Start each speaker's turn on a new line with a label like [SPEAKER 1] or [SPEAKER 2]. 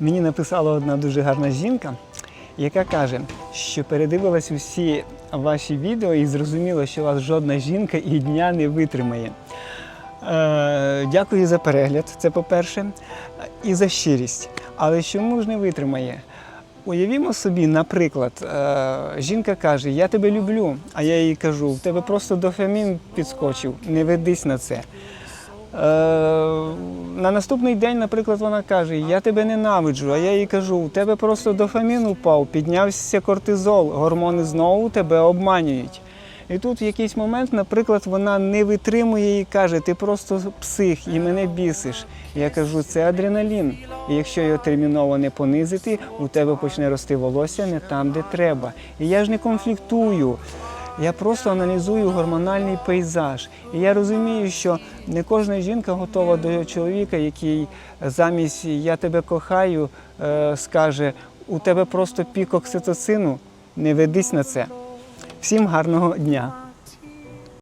[SPEAKER 1] Мені написала одна дуже гарна жінка, яка каже, що передивилась усі ваші відео і зрозуміла, що вас жодна жінка і дня не витримає. Е, дякую за перегляд, це по-перше, і за щирість. Але чому ж не витримає? Уявімо собі, наприклад, е, жінка каже: Я тебе люблю, а я їй кажу, в тебе просто дофамін підскочив, не ведись на це. На наступний день, наприклад, вона каже: Я тебе ненавиджу, а я їй кажу, у тебе просто дофамін упав, піднявся кортизол, гормони знову тебе обманюють. І тут в якийсь момент, наприклад, вона не витримує і каже, ти просто псих і мене бісиш. Я кажу, це адреналін. І якщо його терміново не понизити, у тебе почне рости волосся не там, де треба. І я ж не конфліктую. Я просто аналізую гормональний пейзаж. І я розумію, що не кожна жінка готова до чоловіка, який замість я тебе кохаю, е, скаже, у тебе просто пік окситоцину, не ведись на це. Всім гарного дня!